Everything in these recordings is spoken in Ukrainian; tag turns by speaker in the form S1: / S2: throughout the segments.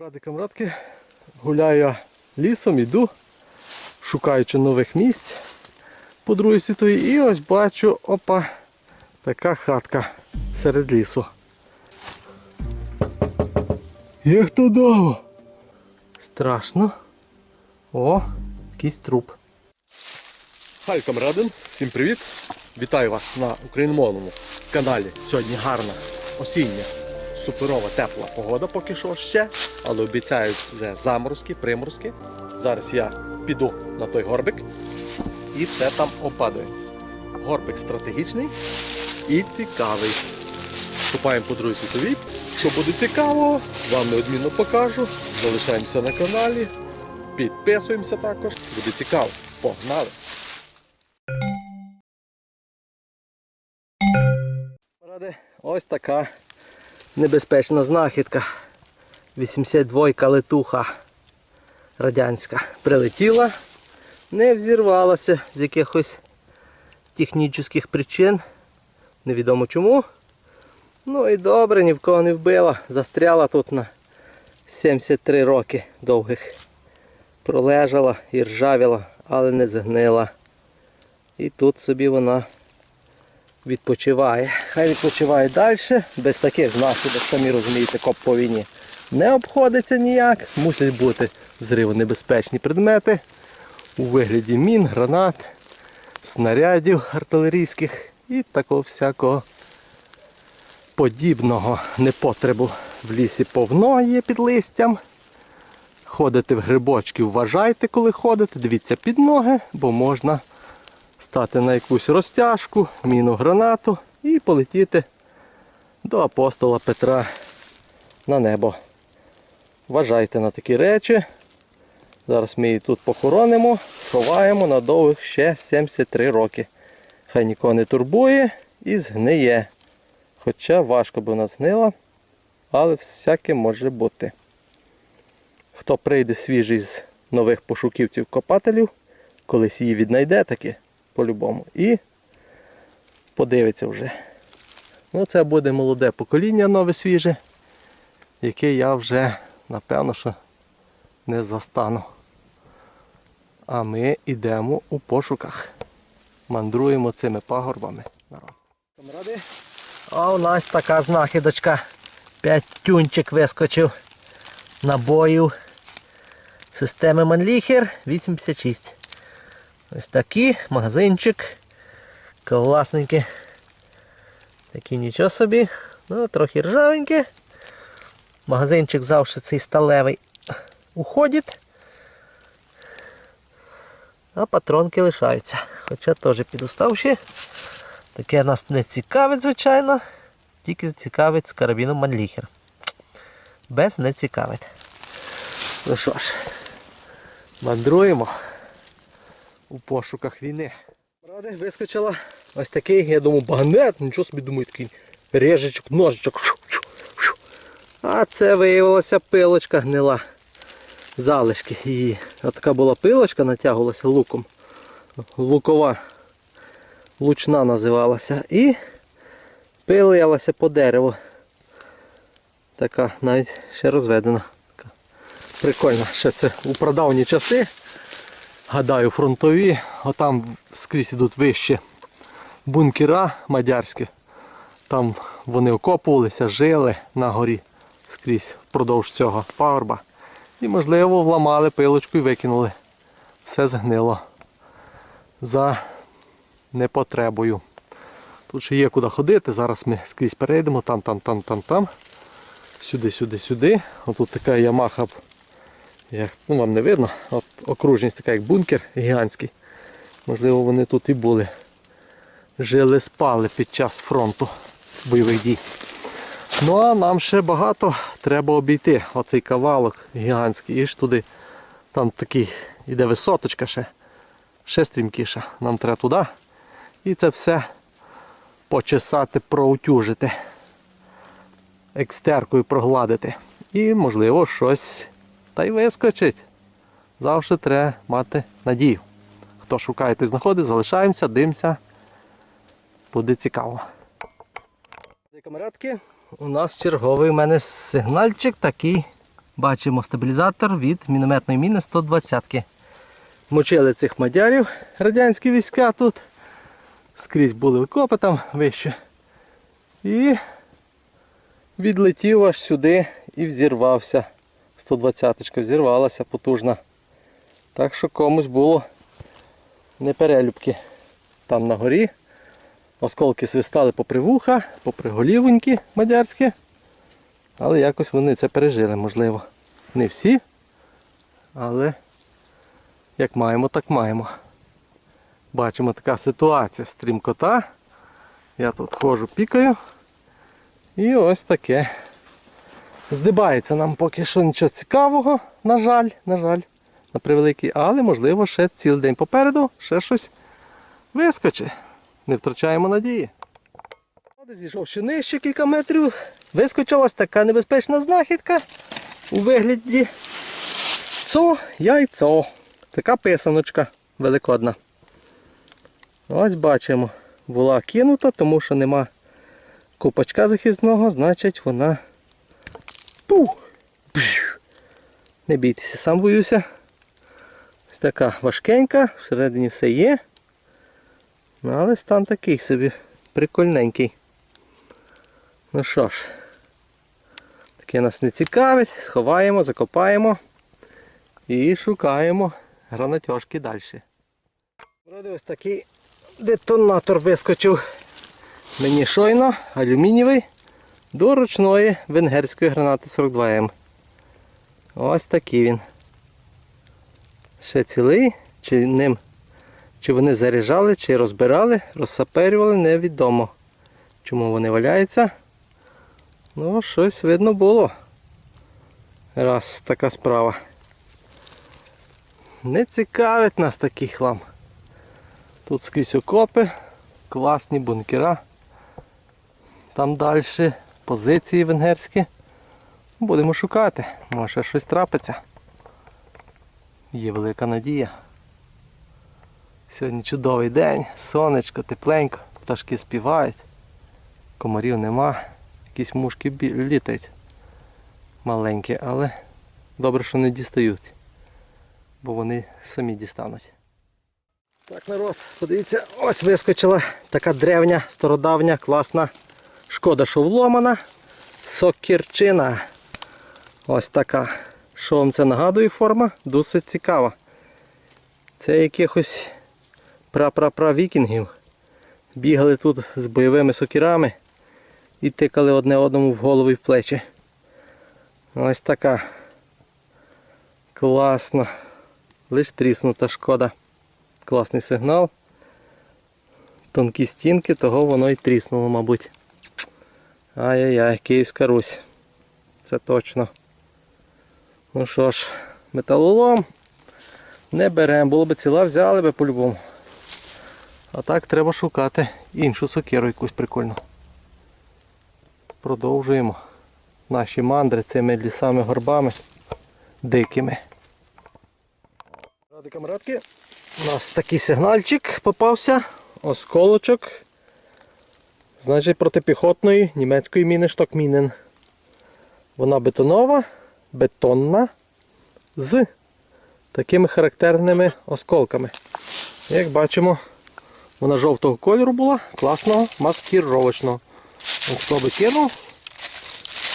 S1: Камради, камрадки, гуляю я лісом, іду, шукаючи нових місць по Другій світовій. І ось бачу, опа, така хатка серед лісу. Є хто дома? Страшно. О, якийсь труп. Хай, камради, всім привіт! Вітаю вас на україномовному каналі. Сьогодні гарна осіння, суперова, тепла погода поки що ще, але обіцяють вже заморозки, приморозки. Зараз я піду на той горбик і все там опадає. Горбик стратегічний і цікавий. Вступаємо по другій світовій. Що буде цікаво, вам неодмінно покажу. Залишаємося на каналі, підписуємося також. Буде цікаво. Погнали! Ось така небезпечна знахідка. 82-ка летуха радянська прилетіла, не взірвалася з якихось технічних причин. Невідомо чому. Ну і добре, ні в кого не вбила. Застряла тут на 73 роки довгих. Пролежала і ржавіла, але не згнила. І тут собі вона відпочиває. Хай відпочиває далі. Без таких знахідок, самі розумієте, коп по війні не обходиться ніяк. Мусять бути взривонебезпечні предмети у вигляді мін, гранат, снарядів артилерійських і такого всякого подібного непотребу в лісі повно є під листям. Ходите в грибочки, вважайте, коли ходите, дивіться під ноги, бо можна стати на якусь розтяжку, міну гранату і полетіти до апостола Петра на небо. Вважайте на такі речі. Зараз ми її тут похоронимо, сховаємо на довгих ще 73 роки. Хай нікого не турбує і згниє. Хоча важко би вона згнила, але всяке може бути. Хто прийде свіжий з нових пошуківців-копателів, колись її віднайде таки по-любому. І подивиться вже. Ну, це буде молоде покоління нове свіже, яке я вже, напевно, що не застану. А ми йдемо у пошуках. Мандруємо цими пагорбами. А у нас така знахідочка. П'ять тюнчик вискочив набоїв системи Манліхер 86. Ось такий магазинчик. Класненький. Такі нічого собі. Ну, трохи ржавенькі. Магазинчик завжди цей сталевий уходить. А патронки лишаються. Хоча теж підуставші. Таке нас не цікавить, звичайно. Тільки цікавить з карабіном Манліхер. Без не цікавить. Ну що ж, мандруємо у пошуках війни. Правда, вискочила ось такий, я думаю, багнет, нічого собі думаю, такий режечок, ножичок. А це виявилася пилочка гнила. Залишки її. Така була пилочка, натягувалася луком. Лукова лучна називалася. І пилилася по дереву. Така навіть ще розведена. Така Прикольно, ще це у прадавні часи. Гадаю, фронтові, отам скрізь ідуть вище бункера мадярські. Там вони окопувалися, жили на горі скрізь впродовж цього пагорба. І, можливо, вламали пилочку і викинули. Все згнило. За непотребою. Тут ще є куди ходити, зараз ми скрізь перейдемо, там, там, там, там, там. Сюди, сюди, сюди. Отут така ямаха, як, ну вам не видно, от окружність така як бункер гігантський. Можливо вони тут і були. Жили, спали під час фронту бойових дій. Ну а нам ще багато треба обійти. Оцей кавалок гігантський. І ж туди. Там такий іде висоточка ще. Ще стрімкіша. Нам треба туди. І це все почесати, проутюжити. Екстеркою прогладити. І можливо щось та й вискочить. Завжди треба мати надію. Хто шукає, той знаходить, залишаємося, дивимося. Буде цікаво. Камератки, у нас черговий у мене сигнальчик такий Бачимо стабілізатор від мінометної міни 120 Мочили цих мадярів радянські війська тут. Скрізь були окопи там вище. І відлетів аж сюди і взірвався. 120-ка взірвалася потужна. Так що комусь було не перелюбки. Там на горі. Осколки свистали попри вуха, попри голівоньки мадярські. Але якось вони це пережили, можливо. Не всі. Але як маємо, так маємо. Бачимо така ситуація стрімкота. Я тут ходжу, пікаю. І ось таке. Здибається нам поки що нічого цікавого, на жаль, на жаль, на превеликий, але можливо ще цілий день попереду, ще щось вискочить. Не втрачаємо надії. Зійшов ще нижче кілька метрів. Вискочилась така небезпечна знахідка у вигляді цо яйцо. Така писаночка великодна. Ось бачимо, була кинута, тому що нема купачка захисного, значить вона. Пух! Не бійтеся, сам боюся. Така важкенька, всередині все є. Ну, але стан такий собі прикольненький. Ну що ж, таке нас не цікавить, сховаємо, закопаємо і шукаємо гранатьошки далі. Вроде ось такий детонатор вискочив мені щойно, алюмінієвий, до ручної венгерської гранати 42М. Ось такий він. Ще цілий, чи ним, чи вони заряджали, чи розбирали, розсаперювали, невідомо. Чому вони валяються. Ну, щось видно було. Раз така справа. Не цікавить нас такий хлам. Тут скрізь окопи, класні бункера. Там далі позиції венгерські. Будемо шукати, може щось трапиться. Є велика надія. Сьогодні чудовий день, сонечко, тепленько, пташки співають, комарів нема, якісь мушки літають маленькі, але добре, що не дістають, бо вони самі дістануть. Так, народ, подивіться, ось вискочила така древня, стародавня, класна. Шкода, що вломана. Сокірчина. Ось така. Що вам це нагадує форма? Досить цікава. Це якихось пра-пра-пра вікінгів. Бігали тут з бойовими сокірами і тикали одне одному в голову і в плечі. Ось така. Класна. Лиш тріснута шкода. Класний сигнал. Тонкі стінки, того воно і тріснуло, мабуть. Ай-яй-яй, Київська Русь. Це точно. Ну що ж, металолом не беремо. Було б ціла, взяли би по-любому. А так треба шукати іншу сокиру якусь прикольну. Продовжуємо наші мандри цими лісами горбами дикими. Ради камрадки, у нас такий сигнальчик попався, осколочок. Значить протипіхотної німецької міни Штокмінен. Вона бетонова, бетонна з такими характерними осколками. Як бачимо, вона жовтого кольору була, класного, маскіровочного. Хто би кинув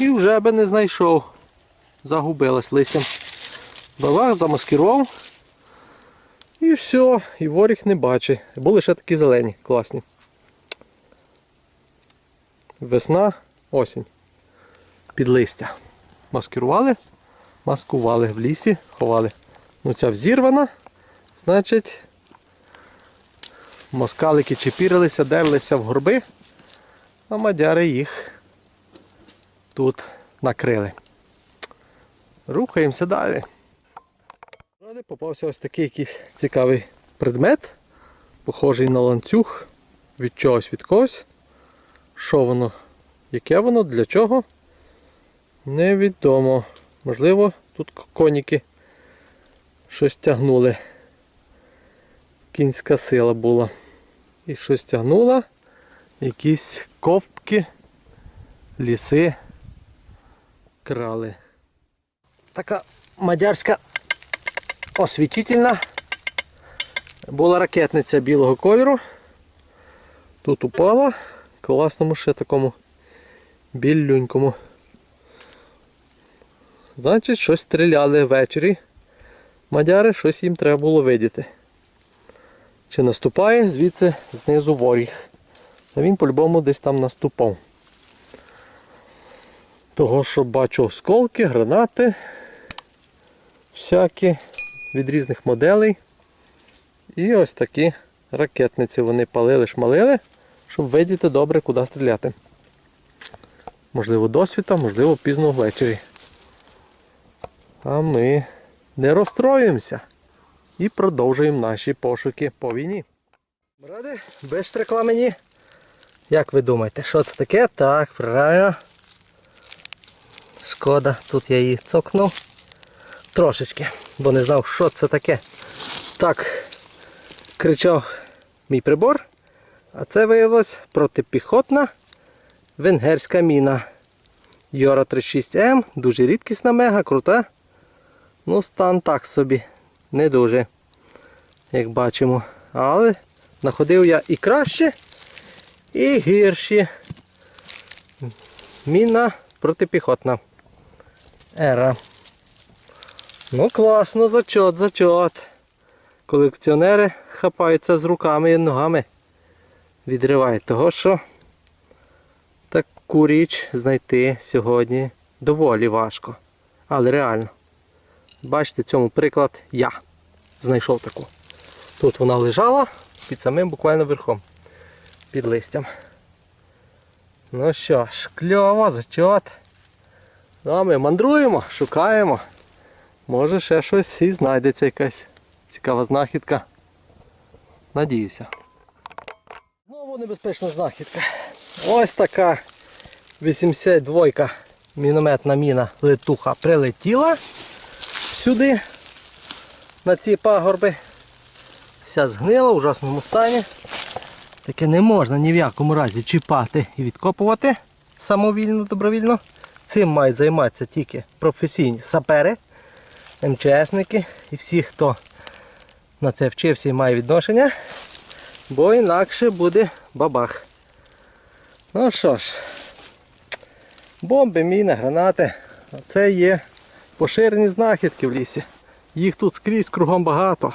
S1: і вже би не знайшов. Загубилась листям. Бавах замаскував. І все, і воріг не бачить. Були ще такі зелені, класні. Весна, осінь. Під листя. Маскирували, маскували в лісі, ховали. Ну ця взірвана, значить москалики чепірилися, дерлися в горби, а мадяри їх тут накрили. Рухаємося далі. Попався ось такий якийсь цікавий предмет, похожий на ланцюг від чогось від когось. Що воно, яке воно, для чого? Невідомо. Можливо, тут коніки щось тягнули. Кінська сила була. І щось тягнула. Якісь ковпки, ліси крали. така мадярська освітительна. Була ракетниця білого кольору. Тут упала. Класному ще такому білюнькому. Значить, щось стріляли ввечері. Мадяри, щось їм треба було видіти. Чи наступає звідси знизу воріг. А він по-любому десь там наступав. Того, що бачу осколки, гранати всякі від різних моделей. І ось такі ракетниці вони палили, шмалили, щоб видіти добре, куди стріляти. Можливо, досвіта, можливо, пізно ввечері. А ми не розстроюємося і продовжуємо наші пошуки по війні. Ради, без штрикла мені. Як ви думаєте, що це таке? Так, правильно. Шкода, тут я її цокнув трошечки, бо не знав, що це таке. Так кричав мій прибор, а це виявилось протипіхотна венгерська міна. Йора 36М, дуже рідкісна мега, крута. Ну, стан так собі, не дуже, як бачимо. Але знаходив я і краще, і гірші. Міна протипіхотна. Ера. Ну класно, зачот, зачот. Колекціонери хапаються з руками і ногами. Відривають того, що таку річ знайти сьогодні доволі важко. Але реально. Бачите, цьому приклад я знайшов таку. Тут вона лежала під самим буквально верхом. Під листям. Ну що ж, кльово, зачот. Ну, а ми мандруємо, шукаємо. Може ще щось і знайдеться якась цікава знахідка. Надіюся. Знову небезпечна знахідка. Ось така 82 мінометна міна летуха прилетіла сюди, на ці пагорби. Вся згнила в ужасному стані. Таке не можна ні в якому разі чіпати і відкопувати самовільно, добровільно. Цим мають займатися тільки професійні сапери, МЧСники і всі, хто на це вчився і має відношення, бо інакше буде бабах. Ну що ж, бомби, міни, гранати. Це є поширені знахідки в лісі. Їх тут скрізь кругом багато.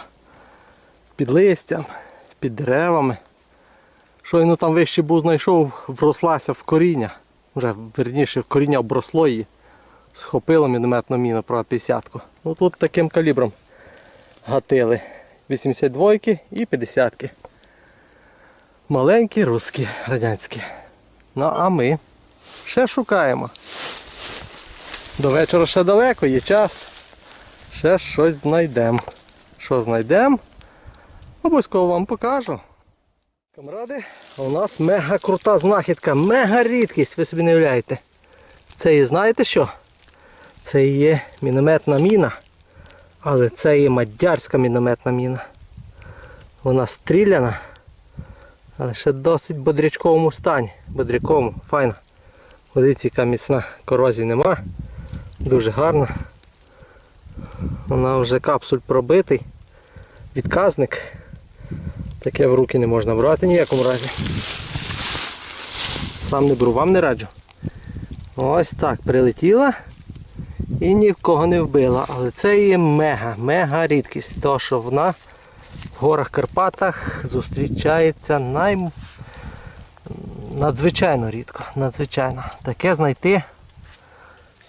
S1: Під листям, під деревами. Щойно там вище був знайшов, врослася в коріння. Вже верніше в коріння обросло її. Схопило мінометну міну про 50-ку. Ну тут таким калібром гатили. 82 і 50 -ки. Маленькі русські радянські. Ну а ми ще шукаємо. До вечора ще далеко, є час. Ще щось знайдемо. Що знайдемо? Обов'язково вам покажу. Камради, у нас мега крута знахідка, мега рідкість, ви собі не уявляєте. Це є, знаєте що? Це є мінометна міна, але це є мадярська мінометна міна. Вона стріляна, але ще досить бодрячковому стані. Бодряковому, файна. Водиці яка міцна, корозії нема. Дуже гарна. Вона вже капсуль пробитий. Відказник. Таке в руки не можна брати ні в якому разі. Сам не беру, вам не раджу. Ось так прилетіла і ні в кого не вбила. Але це є мега, мега рідкість. То, що вона в горах Карпатах зустрічається най... надзвичайно рідко. Надзвичайно. Таке знайти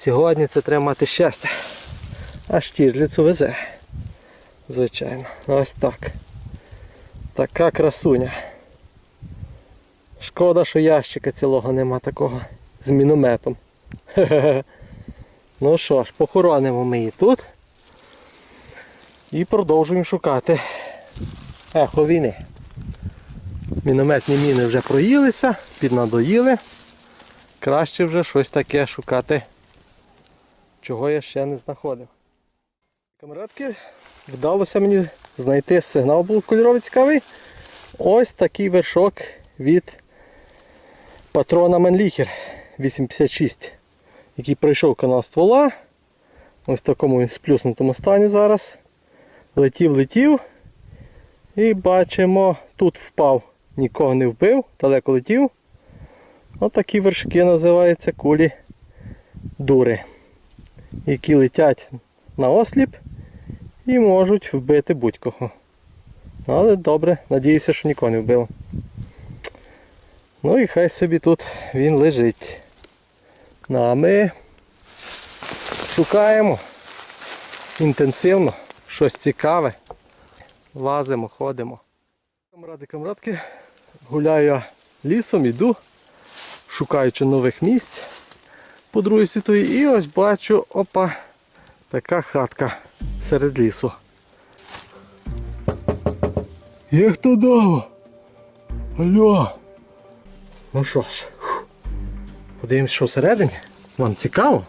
S1: сьогодні це треба мати щастя. Аж тірліцу везе. Звичайно. Ось так. Така красуня. Шкода, що ящика цілого нема такого з мінометом. Ну що ж, похоронимо ми її тут. І продовжуємо шукати ехо війни. Мінометні міни вже проїлися, піднадоїли. Краще вже щось таке шукати, чого я ще не знаходив. Камерадки, вдалося мені знайти сигнал був кольоровий цікавий. Ось такий вершок від патрона Менліхер 856, який пройшов канал ствола,
S2: Ось в такому сплюснутому стані зараз. Летів, летів. І бачимо, тут впав, нікого не вбив, далеко летів. Отакі вершки називаються кулі дури, які летять на осліп і можуть вбити будь-кого. Але добре, надіюся, що нікого не вбило. Ну і хай собі тут він лежить. Ну а ми шукаємо інтенсивно щось цікаве. Лазимо, ходимо. Камради, камрадки, гуляю я лісом, іду, шукаючи нових місць по другій світовій. І ось бачу, опа, така хатка серед лісу. Є хто дома? Алло. Ну що ж, подивимось, що всередині. Вам цікаво?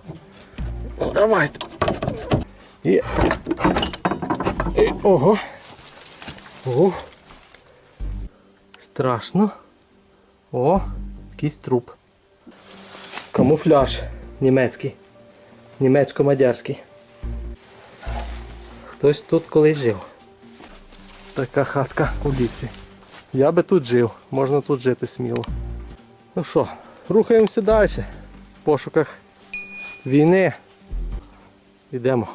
S2: Ну, давайте. І... І... Ого. Ого. Страшно. О, якийсь труп. Камуфляж німецький. Німецько-мадярський. Хтось тут колись жив. Така хатка у лісі. Я би тут жив, можна тут жити сміло. Ну що, рухаємося далі. В пошуках війни. Йдемо.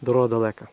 S2: Дорога далека.